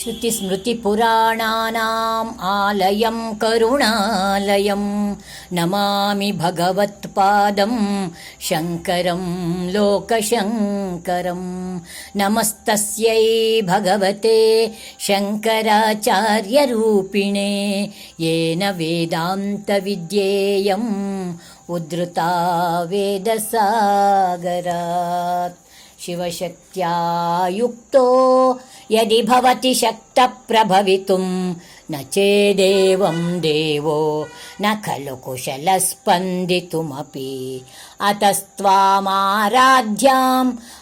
श्रुतिस्मृतिपुराणानाम् आलयं करुणालयं नमामि भगवत्पादं शङ्करं लोकशङ्करं। नमस्तस्यै भगवते शङ्कराचार्यरूपिणे येन वेदान्तविद्येयम् उद्धृता वेदसागरात् शिवशक्त्या युक्तो यदि भवति शक्तप्रभवितुं न चेदेवं देवो न खलु कुशलस्पन्दितुमपि अतस्त्वामाराध्यां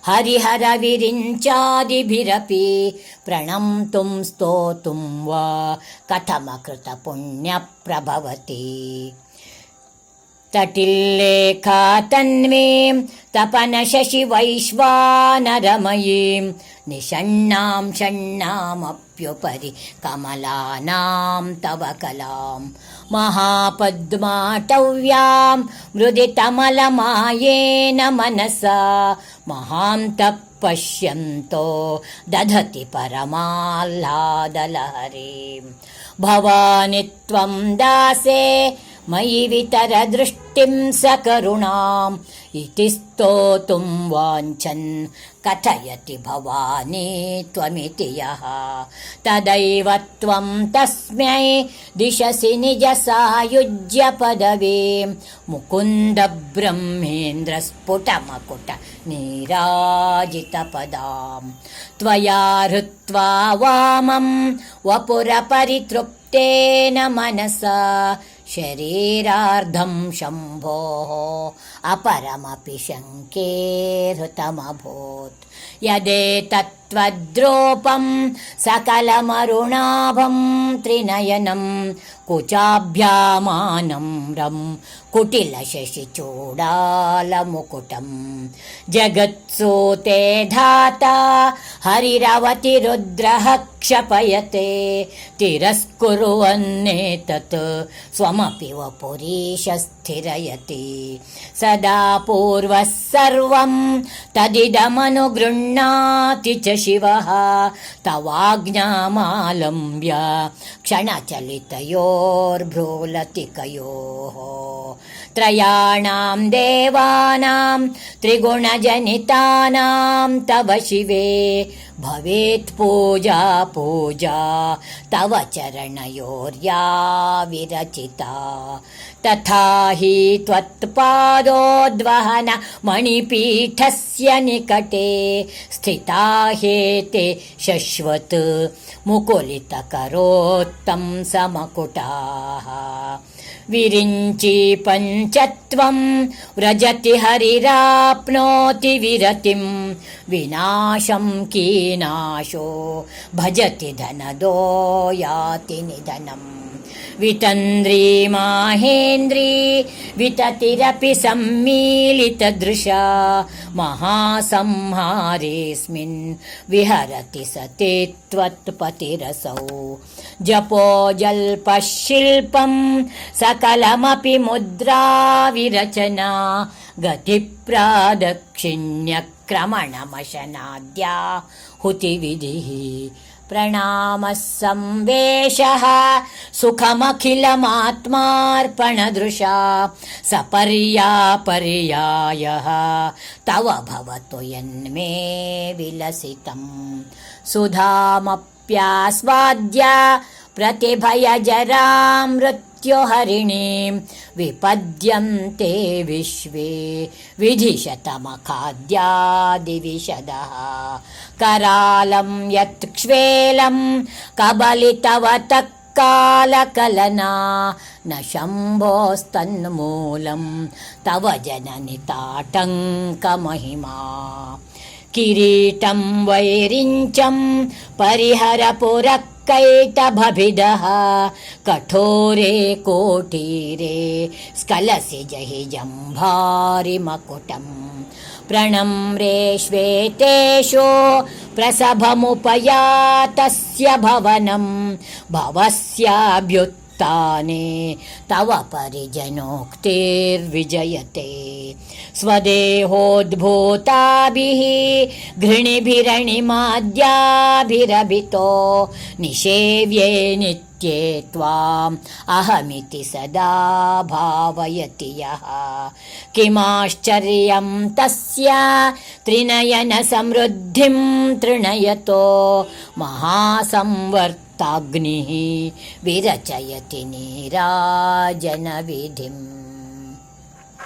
हरिहरविरिञ्चादिभिरपि प्रणम्तुं स्तोतुं वा कथमकृतपुण्यप्रभवति तटिल्लेखा तन्वीं तपनशशिवैश्वानरमयीं निषण्णां षण्णामप्युपरि कमलानां तव कलां महापद्माटव्यां मृदितमलमायेन मनसा महान्तः पश्यन्तो दधति परमाह्लादलहरीं। भवानि त्वं दासे मयि वितरदृष्टिं सकरुणाम् इति स्तोतुं वाञ्छन्। कथयति भवानी त्वमिति यः। तदैव त्वं तस्मै दिशसि निजसायुज्य पदवीं। मुकुन्द ब्रह्मेन्द्रस्फुटमकुट नीराजितपदां त्वया हृत्वा वामं वपुरपरितृप्तेन मनसा शरीरार्धं शम्भोः अपरमपि शङ्के हृतमभूत् यदेतत्त्वद्रोपं सकलमरुणाभं त्रिनयनं कुचाभ्यामानं रं कुटिलशशिचूडालमुकुटम् जगत्सूते धाता हरिरवतिरुद्रः क्षपयते। तिरस्कुर्वन्नेतत् स्वमपि वपुरीश स्थिरयति। सदा पूर्वः सर्वं तदिदमनुगृह्णाति च शिवः। तवाज्ञामालम्ब्य क्षणचलितयोर्भ्रूलतिकयोः। त्रयाणां देवानां त्रिगुणजनितानां तव शिवे भवेत् पूजा पूजा तव चरणयोर्या विरचिता तथा हि त्वत्पादोद्वहन मणिपीठस्य निकटे स्थिता हेते शश्वत् मुकुलितकरोत्तं समकुटाः विरिञ्चि पञ्चत्वं व्रजति हरिराप्नोति विरतिं विनाशं कीनाशो भजति धनदो याति निधनम् वितन्द्री माहेन्द्री विततिरपि सम्मीलितदृशा महासंहारेऽस्मिन् विहरति सते त्वत्पतिरसौ जपो जल्पः शिल्पं सकलमपि मुद्रा विरचना गतिप्रादक्षिण्यक्रमणमशनाद्या हुतिविधिः प्रणामः संवेशः सुखमखिलमात्मार्पणदृशा सपर्यापर्यायः। तव भवतु यन्मे विलसितम् सुधामप्यास्वाद्य प्रतिभयजरां मृत्युहरिणीं विपद्यन्ते विश्वे विधिशतमखाद्यादिविशदः करालं यत्क्ष्वेलं कबलितवतः कालकलना न शम्भोस्तन्मूलं तव जननिताटङ्कमहिमा किरीटं वैरिञ्चं परिहरपुरक्कैटभभिदः कठोरे कोटीरे। स्खलसि जहि जम्भारिमकुटम् प्रणम्रे श्वेतेषु प्रसभमुपयातस्य भवनं। भवस्याभ्युत्थाने तव परिजनोक्तिर्विजयते। स्वदेहोद्भूताभिः घृणिभिरणिमाद्याभिरभितो निषेव्ये नित्ये त्वाम् अहमिति सदा भावयति यः। किमाश्चर्यं तस्य त्रिनयनसमृद्धिं तृणयतो महासंवर्ताग्निः विरचयति नीराजनविधिम्